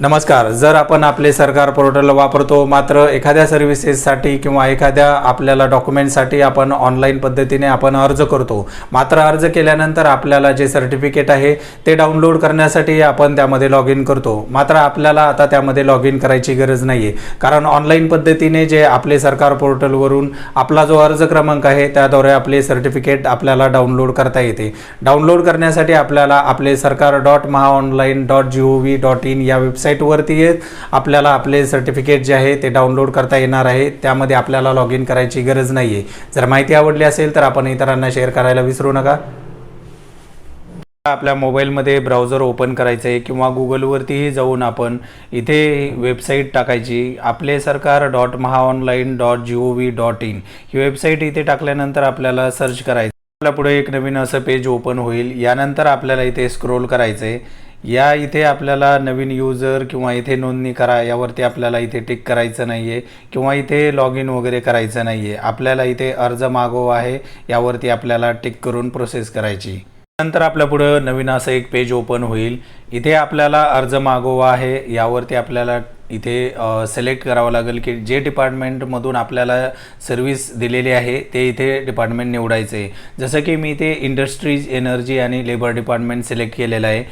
नमस्कार. जर आपण आपले सरकार पोर्टल वापरतो मात्र एखाद्या सर्व्हिसेससाठी किंवा एखाद्या आपल्याला डॉक्युमेंटसाठी आपण ऑनलाईन पद्धतीने आपण अर्ज करतो मात्र अर्ज केल्यानंतर आपल्याला जे सर्टिफिकेट आहे ते डाउनलोड करण्यासाठी आपण त्यामध्ये लॉग इन करतो. मात्र आपल्याला आता त्यामध्ये लॉग इन करायची गरज नाही आहे कारण ऑनलाईन पद्धतीने जे आपले सरकार पोर्टलवरून आपला जो अर्ज क्रमांक आहे त्याद्वारे आपले सर्टिफिकेट आपल्याला डाउनलोड करता येते. डाउनलोड करण्यासाठी आपल्याला Aaple Sarkar dot Maha online dot G O V dot in या वेबसाईट वेबसाईटवरती आपल्याला आपले सर्टिफिकेट जे आहे ते डाउनलोड करता येणार आहे. त्यामध्ये आपल्याला लॉग इन करायची गरज नाही आहे जर माहिती आवडली असेल तर आपण इतरांना शेअर करायला विसरू नका. आपल्या मोबाईलमध्ये ब्राउझर ओपन करायचं आहे किंवा गुगलवरतीही जाऊन आपण इथे वेबसाईट टाकायची. Aaple Sarkar dot Maha online dot G O V dot in he website इथे टाकल्यानंतर आपल्याला सर्च करायचं. आपल्या पुढे एक नवीन असं पेज ओपन होईल. यानंतर आपल्याला इथे स्क्रोल करायचं आहे या इथे आपल्याला नवीन यूजर किंवा इथे नोंदणी करा यावरती आपल्याला इथे टिक करायचं नाही आहे किंवा इथे लॉग इन वगैरे करायचं नाही आहे आपल्याला इथे अर्ज मागोवा आहे यावरती आपल्याला टिक करून प्रोसेस करायची. नंतर आपल्या पुढं नवीन असं एक पेज ओपन होईल. इथे आपल्याला अर्ज मागोवा आहे यावरती आपल्याला इथे सिलेक्ट करावं लागेल की जे डिपार्टमेंटमधून आपल्याला सर्व्हिस दिलेली आहे ते इथे डिपार्टमेंट निवडायचं आहे जसं की मी इथे इंडस्ट्रीज एनर्जी आणि लेबर डिपार्टमेंट सिलेक्ट केलेलं आहे.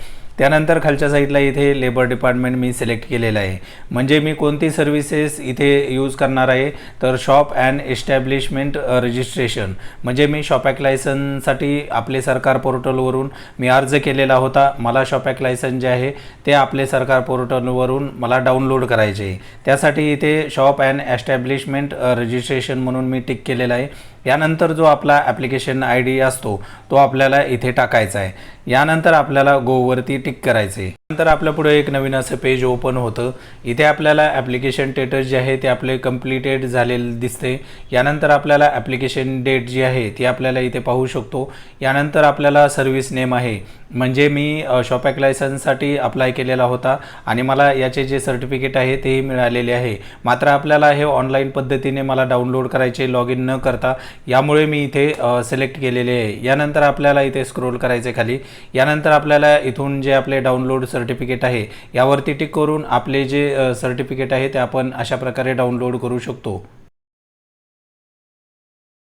त्यानंतर खालच्या साईडला इथे लेबर डिपार्टमेंट मी सिलेक्ट केलेलं आहे. म्हणजे मी कोणती सर्व्हिसेस इथे यूज करणार आहे? तर शॉप अँड एस्टॅब्लिशमेंट रजिस्ट्रेशन म्हणजे मी शॉपॅक लायसनसाठी आपले सरकार पोर्टलवरून मी अर्ज केलेला होता. मला शॉपॅक लायसन जे आहे ते आपले सरकार पोर्टलवरून मला डाउनलोड करायचे आहे. त्यासाठी इथे शॉप अँड एस्टॅब्लिशमेंट रजिस्ट्रेशन म्हणून मी टिक केलेलं आहे. यानंतर जो आपला ॲप्लिकेशन आय डी असतो तो आपल्याला इथे टाकायचा आहे. यानंतर आपल्याला गोवरती टिक ठीक करायचे. नंतर आपल्या पुढे एक नवीन असं पेज ओपन होतं. इथे आपल्याला ॲप्लिकेशन स्टेटस जे आहे ते आपले कम्प्लिटेड झालेलं दिसते. यानंतर आपल्याला ॲप्लिकेशन डेट जी आहे ती आपल्याला इथे पाहू शकतो. यानंतर आपल्याला सर्व्हिस नेम आहे. म्हणजे मी शॉपॅक लायसन्ससाठी अप्लाय केलेला होता आणि मला याचे जे सर्टिफिकेट आहे तेही मिळालेले आहे. मात्र आपल्याला हे ऑनलाईन पद्धतीने मला डाउनलोड करायचे लॉग इन न करता यामुळे मी इथे सिलेक्ट केलेले आहे. यानंतर आपल्याला इथे स्क्रोल करायचे खाली. यानंतर आपल्याला इथून जे आपले डाउनलोड सर्टिफिकेट आहे. यावरती टिक करून आपले जे सर्टिफिकेट आहे ते आपण अशा प्रकारे डाउनलोड करू शकतो.